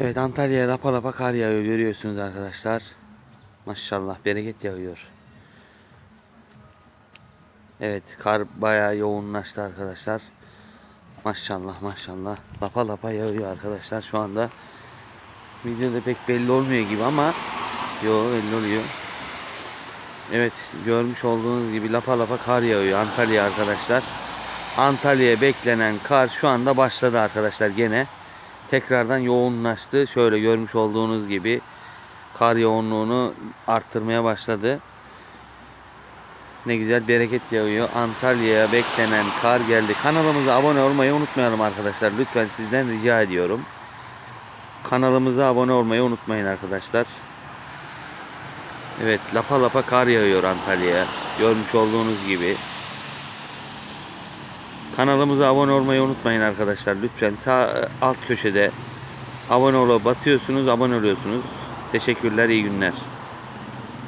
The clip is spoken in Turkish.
Evet Antalya'ya lapa lapa kar yağıyor görüyorsunuz arkadaşlar. Maşallah bereket yağıyor. Evet kar bayağı yoğunlaştı arkadaşlar. Maşallah maşallah. Lapa lapa yağıyor arkadaşlar şu anda. Videoda pek belli olmuyor gibi ama yo belli oluyor. Evet görmüş olduğunuz gibi lapa lapa kar yağıyor Antalya arkadaşlar. Antalya'ya beklenen kar şu anda başladı arkadaşlar gene. Tekrardan yoğunlaştı. Şöyle görmüş olduğunuz gibi kar yoğunluğunu arttırmaya başladı. Ne güzel bereket yağıyor. Antalya'ya beklenen kar geldi. Kanalımıza abone olmayı unutmayalım arkadaşlar. Lütfen sizden rica ediyorum. Kanalımıza abone olmayı unutmayın arkadaşlar. Evet lapa lapa kar yağıyor Antalya'ya. Görmüş olduğunuz gibi. Kanalımıza abone olmayı unutmayın arkadaşlar. Lütfen sağ e, alt köşede abone olup batıyorsunuz, abone oluyorsunuz. Teşekkürler, iyi günler.